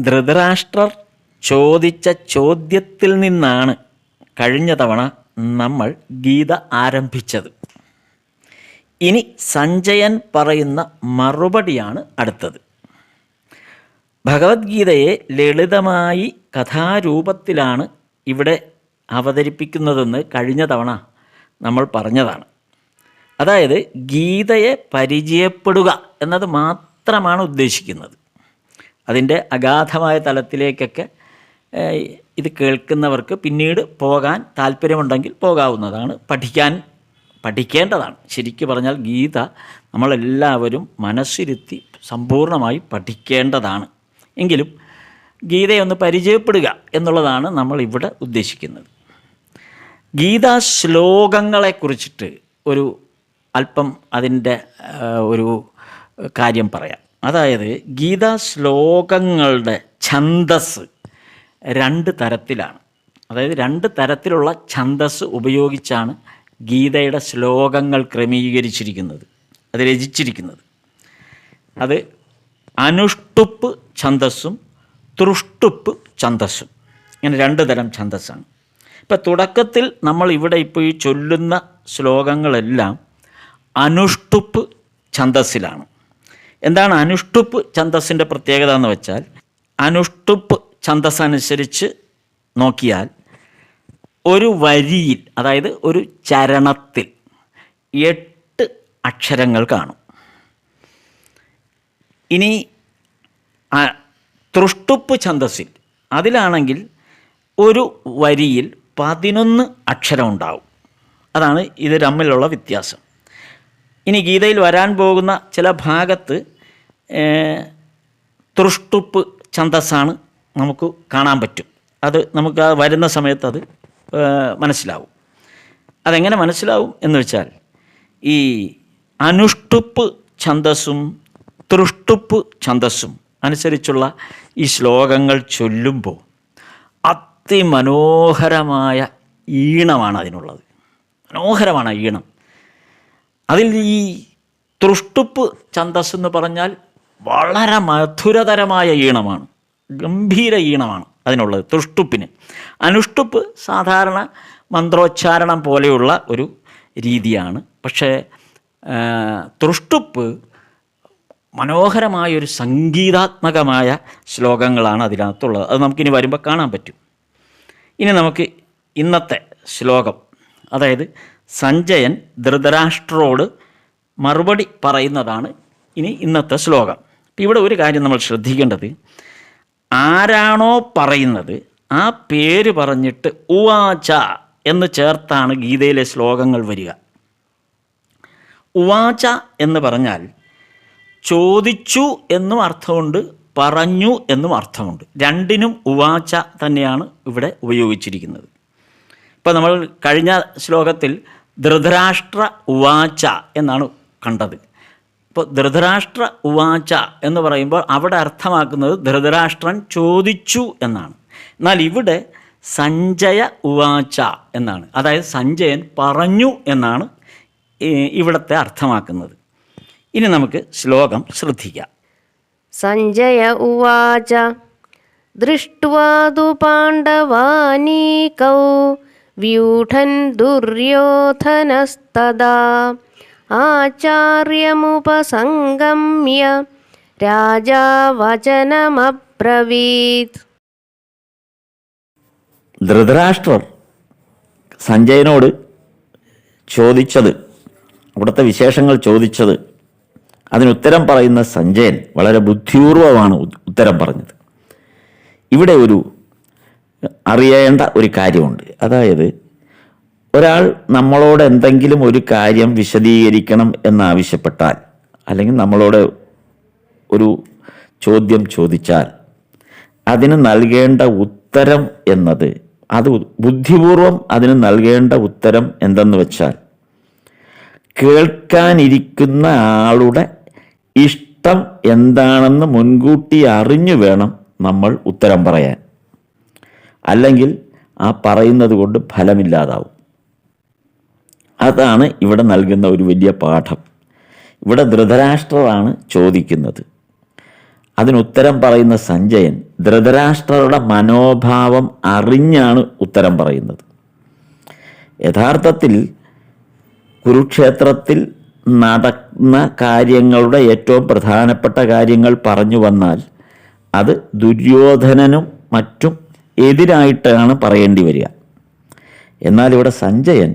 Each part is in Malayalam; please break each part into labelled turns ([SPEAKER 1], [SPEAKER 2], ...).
[SPEAKER 1] ധൃതരാഷ്ട്രർ ചോദിച്ച ചോദ്യത്തിൽ നിന്നാണ് കഴിഞ്ഞ തവണ നമ്മൾ ഗീത ആരംഭിച്ചത്. ഇനി സഞ്ജയൻ പറയുന്ന മറുപടിയാണ് അടുത്തത്. ഭഗവത്ഗീതയെ ലളിതമായി കഥാരൂപത്തിലാണ് ഇവിടെ അവതരിപ്പിക്കുന്നതെന്ന് കഴിഞ്ഞ തവണ നമ്മൾ പറഞ്ഞതാണ്. അതായത് ഗീതയെ പരിചയപ്പെടുക എന്നത് മാത്രമാണ് ഉദ്ദേശിക്കുന്നത്. അതിന്റെ അഗാധമായ തലത്തിലേക്കൊക്കെ ഇത് കേൾക്കുന്നവർക്ക് പിന്നീട് പോകാൻ താല്പര്യമുണ്ടെങ്കിൽ പോകാവുന്നതാണ്. പഠിക്കാൻ പഠിക്കേണ്ടതാണ്. ശരിക്കു പറഞ്ഞാൽ ഗീത നമ്മളെല്ലാവരും മനസ്സിരുത്തി സമ്പൂർണമായി പഠിക്കേണ്ടതാണ്. എങ്കിലും ഗീതയെ ഒന്ന് പരിചയപ്പെടുക എന്നുള്ളതാണ് നമ്മൾ ഇവിടെ ഉദ്ദേശിക്കുന്നത്. ഗീതാ ശ്ലോകങ്ങളെക്കുറിച്ചിട്ട് ഒരു അല്പം അതിന്റെ ഒരു കാര്യം പറയാം. അതായത് ഗീതാ ശ്ലോകങ്ങളുടെ ഛന്ദസ് രണ്ട് തരത്തിലാണ്. അതായത് രണ്ട് തരത്തിലുള്ള ഛന്ദസ് ഉപയോഗിച്ചാണ് ഗീതയുടെ ശ്ലോകങ്ങൾ ക്രമീകരിച്ചിരിക്കുന്നത് അത് രചിച്ചിരിക്കുന്നത്. അത് അനുഷ്ടുപ്പ് ഛന്ദസ്സും തൃഷ്ടുപ്പ് ഛന്ദസ്സും. ഇങ്ങനെ രണ്ട് തരം ഛന്ദസ്സാണ്. ഇപ്പം തുടക്കത്തിൽ നമ്മൾ ഇവിടെ ഇപ്പോൾ ഈ ചൊല്ലുന്ന ശ്ലോകങ്ങളെല്ലാം അനുഷ്ടുപ്പ് ഛന്ദസ്സിലാണ്. എന്താണ് അനുഷ്ടുപ്പ് ഛന്ദസ്സിന്റെ പ്രത്യേകത എന്ന് വെച്ചാൽ അനുഷ്ടുപ്പ് ഛന്ദസ് അനുസരിച്ച് നോക്കിയാൽ ഒരു വരിയിൽ അതായത് ഒരു ചരണത്തിൽ എട്ട് അക്ഷരങ്ങൾ കാണും. ഇനി തൃഷ്ടുപ്പ് ഛന്ദസ്സിൽ അതിലാണെങ്കിൽ ഒരു വരിയിൽ പതിനൊന്ന് അക്ഷരം ഉണ്ടാവും. അതാണ് ഇത് തമ്മിലുള്ള വ്യത്യാസം. ഇനി ഗീതയിൽ വരാൻ പോകുന്ന ചില ഭാഗത്ത് തൃഷ്ടുപ്പ് ഛന്തസ്സാണ് നമുക്ക് കാണാൻ പറ്റും. അത് നമുക്ക് ആ വരുന്ന സമയത്ത് അത് മനസ്സിലാവും. അതെങ്ങനെ മനസ്സിലാവും എന്ന് വെച്ചാൽ ഈ അനുഷ്ടുപ്പ് ഛന്തസ്സും തൃഷ്ടുപ്പ് ഛന്തസ്സും അനുസരിച്ചുള്ള ഈ ശ്ലോകങ്ങൾ ചൊല്ലുമ്പോൾ അതിമനോഹരമായ ഈണമാണ് അതിനുള്ളത്. മനോഹരമാണ് ഈണം. അതിൽ ഈ തൃഷ്ടുപ്പ് ഛന്തസ് എന്ന് പറഞ്ഞാൽ വളരെ മധുരതരമായ ഈണമാണ് ഗംഭീര ഈണമാണ് അതിനുള്ളത് തൃഷ്ടുപ്പിന്. അനുഷ്ടുപ്പ് സാധാരണ മന്ത്രോച്ചാരണം പോലെയുള്ള ഒരു രീതിയാണ്. പക്ഷേ തൃഷ്ടുപ്പ് മനോഹരമായ ഒരു സംഗീതാത്മകമായ ശ്ലോകങ്ങളാണ് അതിനകത്തുള്ളത്. അത് നമുക്കിനി വരുമ്പോൾ കാണാൻ പറ്റും. ഇനി നമുക്ക് ഇന്നത്തെ ശ്ലോകം. അതായത് സഞ്ജയൻ ധൃതരാഷ്ട്രോട് മറുപടി പറയുന്നതാണ് ഇനി ഇന്നത്തെ ശ്ലോകം. ഇപ്പം ഇവിടെ ഒരു കാര്യം നമ്മൾ ശ്രദ്ധിക്കേണ്ടത്. ആരാണോ പറയുന്നത് ആ പേര് പറഞ്ഞിട്ട് ഉവാച എന്ന് ചേർത്താണ് ഗീതയിലെ ശ്ലോകങ്ങൾ വരിക. ഉവാച എന്ന് പറഞ്ഞാൽ ചോദിച്ചു എന്നും അർത്ഥമുണ്ട് പറഞ്ഞു എന്നും അർത്ഥമുണ്ട്. രണ്ടിനും ഉവാച തന്നെയാണ് ഇവിടെ ഉപയോഗിച്ചിരിക്കുന്നത്. ഇപ്പോൾ നമ്മൾ കഴിഞ്ഞ ശ്ലോകത്തിൽ ധൃതരാഷ്ട്ര ഉവാച എന്നാണ് കണ്ടത്. ഇപ്പോൾ ധൃതരാഷ്ട്ര ഉവാച എന്ന് പറയുമ്പോൾ അവിടെ അർത്ഥമാക്കുന്നത് ധൃതരാഷ്ട്രൻ ചോദിച്ചു എന്നാണ്. എന്നാൽ ഇവിടെ സഞ്ജയ ഉവാച എന്നാണ്. അതായത് സഞ്ജയൻ പറഞ്ഞു എന്നാണ് ഇവിടത്തെ അർത്ഥമാക്കുന്നത്. ഇനി നമുക്ക് ശ്ലോകം ശ്രദ്ധിക്കാം.
[SPEAKER 2] സഞ്ജയ ഉവാച ദൃഷ്ട്വാതു പാണ്ഡവാനീകൗ വ്യൂഢൻ ദുര്യോധനസ്തദാ. ആചാര്യമുപസംഗമ്യ രാജാവചനമബ്രവീത്.
[SPEAKER 1] ധൃതരാഷ്ട്രർ സഞ്ജയനോട് ചോദിച്ചത് അവിടുത്തെ വിശേഷങ്ങൾ ചോദിച്ചത് അതിനുത്തരം പറയുന്ന സഞ്ജയൻ വളരെ ബുദ്ധിപൂർവമാണ് ഉത്തരം പറഞ്ഞത്. ഇവിടെ ഒരു അറിയേണ്ട ഒരു കാര്യമുണ്ട്. അതായത് ഒരാൾ നമ്മളോട് എന്തെങ്കിലും ഒരു കാര്യം വിശദീകരിക്കണം എന്നാവശ്യപ്പെട്ടാൽ അല്ലെങ്കിൽ നമ്മളോട് ഒരു ചോദ്യം ചോദിച്ചാൽ അതിന് നൽകേണ്ട ഉത്തരം എന്നത് അത് ബുദ്ധിപൂർവം അതിന് നൽകേണ്ട ഉത്തരം എന്തെന്ന് വെച്ചാൽ കേൾക്കാനിരിക്കുന്ന ആളുടെ ഇഷ്ടം എന്താണെന്ന് മുൻകൂട്ടി അറിഞ്ഞു വേണം നമ്മൾ ഉത്തരം പറയാൻ. അല്ലെങ്കിൽ ആ പറയുന്നത് കൊണ്ട് ഫലമില്ലാതാവും. അതാണ് ഇവിടെ നൽകുന്ന ഒരു വലിയ പാഠം. ഇവിടെ ധൃതരാഷ്ട്രമാണ് ചോദിക്കുന്നത്. അതിനുത്തരം പറയുന്ന സഞ്ജയൻ ധൃതരാഷ്ട്രരുടെ മനോഭാവം അറിഞ്ഞാണ് ഉത്തരം പറയുന്നത്. യഥാർത്ഥത്തിൽ കുരുക്ഷേത്രത്തിൽ നടന്ന കാര്യങ്ങളുടെ ഏറ്റവും പ്രധാനപ്പെട്ട കാര്യങ്ങൾ പറഞ്ഞു വന്നാൽ അത് ദുര്യോധനനും മറ്റും എതിരായിട്ടാണ് പറയേണ്ടി വരിക. എന്നാൽ ഇവിടെ സഞ്ജയൻ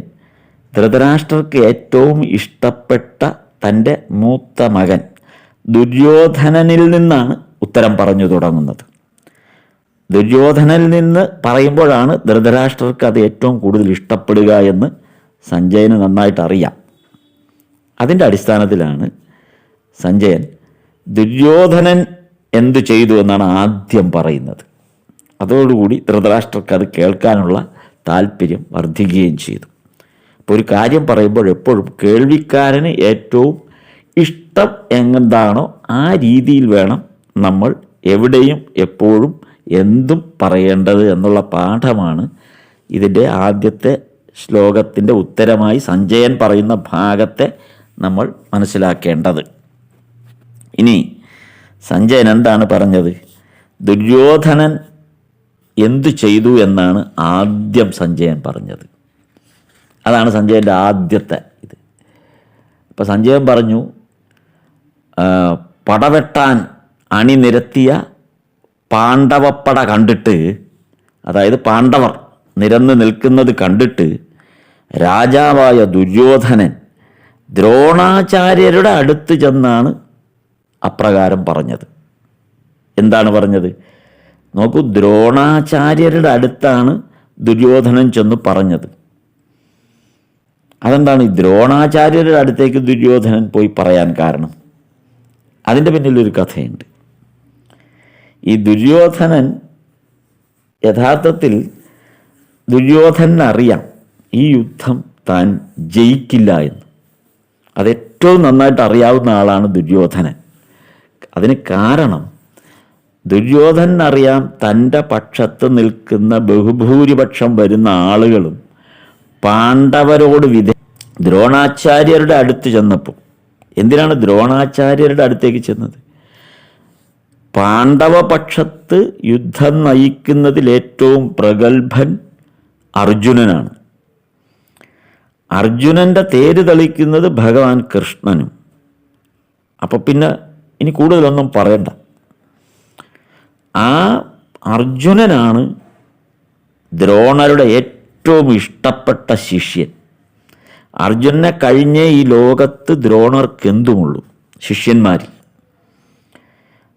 [SPEAKER 1] ധൃതരാഷ്ട്രർക്ക് ഏറ്റവും ഇഷ്ടപ്പെട്ട തന്റെ മൂത്ത മകൻ ദുര്യോധനനിൽ നിന്നാണ് ഉത്തരം പറഞ്ഞു തുടങ്ങുന്നത്. ദുര്യോധനനിൽ നിന്ന് പറയുമ്പോഴാണ് ധൃതരാഷ്ട്രർക്ക് അത് ഏറ്റവും കൂടുതൽ ഇഷ്ടപ്പെടുക എന്ന് സഞ്ജയന് നന്നായിട്ട് അറിയാം. അതിന്റെ അടിസ്ഥാനത്തിലാണ് സഞ്ജയൻ ദുര്യോധനൻ എന്തു ചെയ്തു എന്നാണ് ആദ്യം പറയുന്നത്. അതോടുകൂടി ധൃതരാഷ്ട്രർക്ക് അത് കേൾക്കാനുള്ള താല്പര്യം വർദ്ധിക്കുകയും ചെയ്തു. അപ്പോൾ ഒരു കാര്യം പറയുമ്പോൾ എപ്പോഴും കേൾവിക്കാരന് ഏറ്റവും ഇഷ്ടം എന്താണോ ആ രീതിയിൽ വേണം നമ്മൾ എവിടെയും എപ്പോഴും എന്തും പറയേണ്ടത് എന്നുള്ള പാഠമാണ് ഇതിന്റെ ആദ്യത്തെ ശ്ലോകത്തിന്റെ ഉത്തരമായി സഞ്ജയൻ പറയുന്ന ഭാഗത്തെ നമ്മൾ മനസ്സിലാക്കേണ്ടത്. ഇനി സഞ്ജയൻ എന്താണ് പറഞ്ഞത്? ദുര്യോധനൻ എന്തു ചെയ്തു എന്നാണ് ആദ്യം സഞ്ജയൻ പറഞ്ഞത്. അതാണ് സഞ്ജയന്റെ ആദ്യത്തെ ഇത്. അപ്പോൾ സഞ്ജയൻ പറഞ്ഞു പടവെട്ടാൻ അണിനിരത്തിയ പാണ്ഡവപ്പട കണ്ടിട്ട് അതായത് പാണ്ഡവർ നിരന്ന് നിൽക്കുന്നത് കണ്ടിട്ട് രാജാവായ ദുര്യോധനൻ ദ്രോണാചാര്യരുടെ അടുത്ത് ചെന്നാണ് അപ്രകാരം പറഞ്ഞത്. എന്താണ് പറഞ്ഞത്? നോക്കൂ ദ്രോണാചാര്യരുടെ അടുത്താണ് ദുര്യോധനൻ ചെന്ന് പറഞ്ഞത്. അതെന്താണ്? ഈ ദ്രോണാചാര്യരുടെ അടുത്തേക്ക് ദുര്യോധനൻ പോയി പറയാൻ കാരണം. അതിന്റെ പിന്നിലൊരു കഥയുണ്ട്. ഈ ദുര്യോധനൻ യഥാർത്ഥത്തിൽ ദുര്യോധനറിയാം ഈ യുദ്ധം താൻ ജയിക്കില്ല എന്ന്. അത് ഏറ്റവും നന്നായിട്ട് അറിയാവുന്ന ആളാണ് ദുര്യോധനൻ. അതിന് കാരണം ദുര്യോധനൻ അറിയാം തന്റെ പക്ഷത്ത് നിൽക്കുന്ന ബഹുഭൂരിപക്ഷം വരുന്ന ആളുകളും പാണ്ഡവരോട് വിധ ദ്രോണാചാര്യരുടെ അടുത്ത് ചെന്നപ്പോൾ എന്തിനാണ് ദ്രോണാചാര്യരുടെ അടുത്തേക്ക് ചെന്നത്? പാണ്ഡവപക്ഷത്ത് യുദ്ധം നയിക്കുന്നതിൽ ഏറ്റവും പ്രഗത്ഭൻ അർജുനനാണ്. അർജുനന്റെ തേര് തെളിക്കുന്നത് ഭഗവാൻ കൃഷ്ണനും. അപ്പോൾ പിന്നെ ഇനി കൂടുതലൊന്നും പറയണ്ട. ആ അർജുനനാണ് ദ്രോണരുടെ ഏറ്റവും ഇഷ്ടപ്പെട്ട ശിഷ്യൻ. അർജുനനെ കഴിഞ്ഞേ ഈ ലോകത്ത് ദ്രോണർക്ക് എന്തുമുള്ളൂ? ശിഷ്യന്മാരിൽ.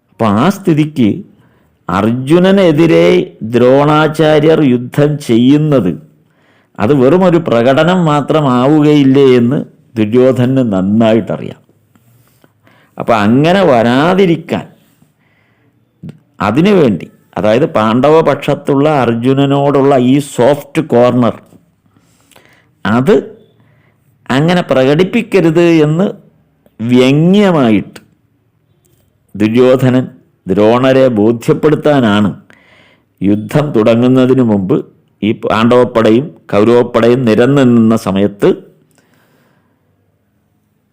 [SPEAKER 1] അപ്പം ആ സ്ഥിതിക്ക് അർജുനനെതിരെ ദ്രോണാചാര്യർ യുദ്ധം ചെയ്യുന്നത് അത് വെറും ഒരു പ്രകടനം മാത്രമാവുകയില്ലേ എന്ന് ദുര്യോധനന് നന്നായിട്ടറിയാം. അപ്പം അങ്ങനെ വരാതിരിക്കാൻ അതിനു വേണ്ടി അതായത് പാണ്ഡവ പക്ഷത്തുള്ള അർജുനനോടുള്ള ഈ സോഫ്റ്റ് കോർണർ അത് അങ്ങനെ പ്രകടിപ്പിക്കരുത് എന്ന് വ്യംഗ്യമായിട്ട് ദുര്യോധനൻ ദ്രോണരെ ബോധ്യപ്പെടുത്താനാണ് യുദ്ധം തുടങ്ങുന്നതിന് മുമ്പ് ഈ പാണ്ഡവപ്പടയും കൗരവപ്പടയും നിരന്നു നിന്ന സമയത്ത്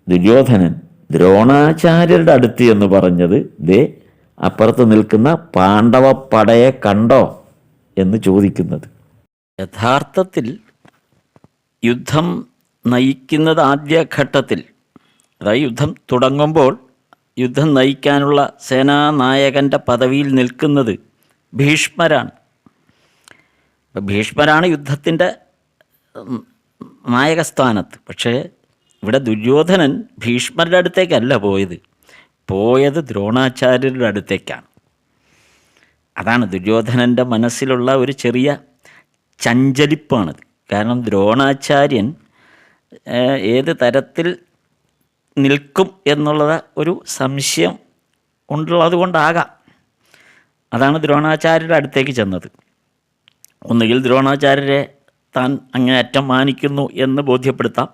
[SPEAKER 1] ദുര്യോധനൻ ദ്രോണാചാര്യരുടെ അടുത്ത് എന്ന് പറഞ്ഞത് ദേ അപ്പുറത്ത് നിൽക്കുന്ന പാണ്ഡവപ്പടയെ കണ്ടോ എന്ന് ചോദിക്കുന്നത്. യഥാർത്ഥത്തിൽ യുദ്ധം നയിക്കുന്നത് ആദ്യഘട്ടത്തിൽ അതായത് യുദ്ധം തുടങ്ങുമ്പോൾ യുദ്ധം നയിക്കാനുള്ള സേനാനായകന്റെ പദവിയിൽ നിൽക്കുന്നത് ഭീഷ്മരാണ്. ഭീഷ്മരാണ് യുദ്ധത്തിന്റെ നായകസ്ഥാനത്ത്. പക്ഷേ ഇവിടെ ദുര്യോധനൻ ഭീഷ്മരുടെ അടുത്തേക്കല്ല പോയത്. പോയത് ദ്രോണാചാര്യരുടെ അടുത്തേക്കാണ് അതാണ് ദുര്യോധനന്റെ മനസ്സിലുള്ള ഒരു ചെറിയ ചഞ്ചലിപ്പാണത്. കാരണം ദ്രോണാചാര്യൻ ഏത് തരത്തിൽ നിൽക്കും എന്നുള്ളത് ഒരു സംശയം ഉള്ളത് കൊണ്ടാകാം അതാണ് ദ്രോണാചാര്യരുടെ അടുത്തേക്ക് ചെന്നത്. ഒന്നുകിൽ ദ്രോണാചാര്യരെ താൻ അങ്ങേയറ്റം മാനിക്കുന്നു എന്ന് ബോധ്യപ്പെടുത്താം.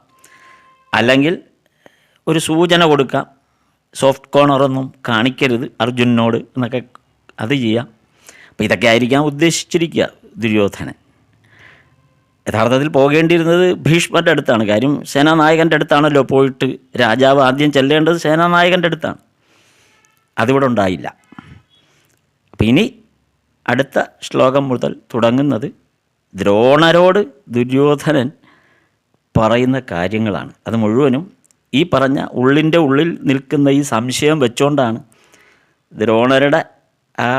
[SPEAKER 1] അല്ലെങ്കിൽ ഒരു സൂചന കൊടുക്കാം. സോഫ്റ്റ് കോർണറൊന്നും കാണിക്കരുത് അർജുനോട് എന്നൊക്കെ അത് ചെയ്യാം. അപ്പോൾ ഇതൊക്കെ ആയിരിക്കാം ഉദ്ദേശിച്ചിരിക്കുക ദുര്യോധനൻ. യഥാർത്ഥത്തിൽ പോകേണ്ടിയിരുന്നത് ഭീഷ്മരുടെ അടുത്താണ്. കാര്യം സേനാനായകന്റെ അടുത്താണല്ലോ പോയിട്ട് രാജാവ് ആദ്യം ചെല്ലേണ്ടത് സേനാനായകന്റെ അടുത്താണ്. അതിവിടെ ഉണ്ടായില്ല. അപ്പം ഇനി അടുത്ത ശ്ലോകം മുതൽ തുടങ്ങുന്നത് ദ്രോണരോട് ദുര്യോധനൻ പറയുന്ന കാര്യങ്ങളാണ്. അത് മുഴുവനും ഈ പറഞ്ഞ ഉള്ളിന്റെ ഉള്ളിൽ നിൽക്കുന്ന ഈ സംശയം വെച്ചുകൊണ്ടാണ് ദ്രോണരുടെ ആ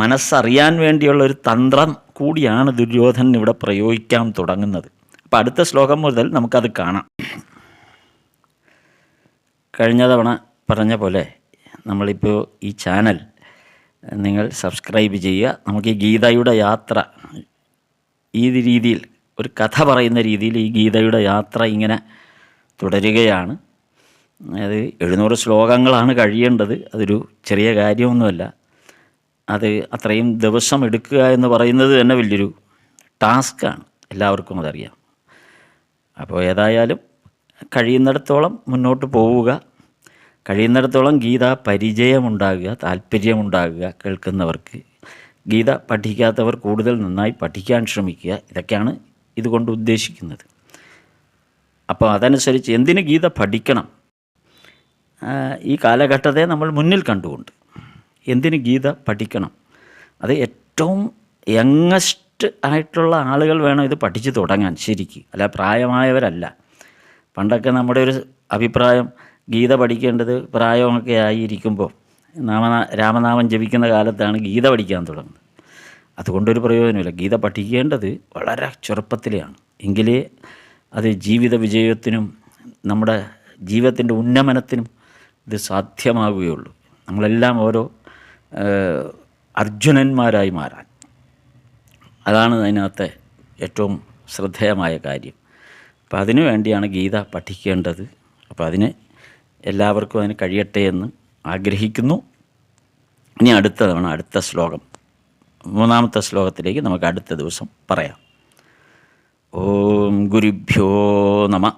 [SPEAKER 1] മനസ്സറിയാൻ വേണ്ടിയുള്ള ഒരു തന്ത്രം കൂടിയാണ് ദുര്യോധനൻ ഇവിടെ പ്രയോഗിക്കാൻ തുടങ്ങുന്നത്. അപ്പോൾ അടുത്ത ശ്ലോകം മുതൽ നമുക്കത് കാണാം. കഴിഞ്ഞ തവണ പറഞ്ഞ പോലെ നമ്മളിപ്പോൾ ഈ ചാനൽ നിങ്ങൾ സബ്സ്ക്രൈബ് ചെയ്യുക. നമുക്ക് ഈ ഗീതയുടെ യാത്ര ഈ രീതിയിൽ ഒരു കഥ പറയുന്ന രീതിയിൽ ഈ ഗീതയുടെ യാത്ര ഇങ്ങനെ തുടരുകയാണ്. അത് എഴുന്നൂറ് ശ്ലോകങ്ങളാണ് കഴിയേണ്ടത്. അതൊരു ചെറിയ കാര്യമൊന്നുമല്ല. അത് അത്രയും ദിവസം എടുക്കുക എന്ന് പറയുന്നത് തന്നെ വലിയൊരു ടാസ്ക്കാണ്. എല്ലാവർക്കും അതറിയാം. അപ്പോൾ ഏതായാലും കഴിയുന്നിടത്തോളം മുന്നോട്ട് പോവുക. കഴിയുന്നിടത്തോളം ഗീത പരിചയമുണ്ടാകുക താല്പര്യമുണ്ടാകുക കേൾക്കുന്നവർക്ക്. ഗീത പഠിക്കാത്തവർ കൂടുതൽ നന്നായി പഠിക്കാൻ ശ്രമിക്കുക. ഇതൊക്കെയാണ് ഇതുകൊണ്ട് ഉദ്ദേശിക്കുന്നത്. അപ്പോൾ അതനുസരിച്ച് എന്തിന് ഗീത പഠിക്കണം? ഈ കാലഘട്ടത്തെ നമ്മൾ മുന്നിൽ കണ്ടുകൊണ്ട് എന്തിന് ഗീത പഠിക്കണം? അത് ഏറ്റവും യങ്ങസ്റ്റ് ആയിട്ടുള്ള ആളുകൾ വേണം ഇത് പഠിച്ചു തുടങ്ങാൻ ശരിക്ക്. അല്ല പ്രായമായവരല്ല. പണ്ടൊക്കെ നമ്മുടെ ഒരു അഭിപ്രായം ഗീത പഠിക്കേണ്ടത് പ്രായമൊക്കെ ആയിരിക്കുമ്പോൾ നാമനാ രാമനാമം ജപിക്കുന്ന കാലത്താണ് ഗീത പഠിക്കാൻ തുടങ്ങുന്നത്. അതുകൊണ്ടൊരു പ്രയോജനമില്ല. ഗീത പഠിക്കേണ്ടത് വളരെ ചെറുപ്പത്തിലെയാണ്. എങ്കിലേ അത് ജീവിത വിജയത്തിനും നമ്മുടെ ജീവിതത്തിന്റെ ഉന്നമനത്തിനും ഇത് സാധ്യമാവുകയുള്ളൂ. നമ്മളെല്ലാം ഓരോ അർജുനന്മാരായി മാറാൻ. അതാണ് അതിനകത്തെ ഏറ്റവും ശ്രദ്ധേയമായ കാര്യം. അപ്പോൾ അതിനു വേണ്ടിയാണ് ഗീത പഠിക്കേണ്ടത്. അപ്പോൾ അതിന് എല്ലാവർക്കും അതിന് കഴിയട്ടെ എന്ന് ആഗ്രഹിക്കുന്നു. ഇനി അടുത്ത തവണ അടുത്ത ശ്ലോകം മൂന്നാമത്തെ ശ്ലോകത്തിലേക്ക് നമുക്ക് അടുത്ത ദിവസം പറയാം. ഓം ഗുരുഭ്യോ നമ.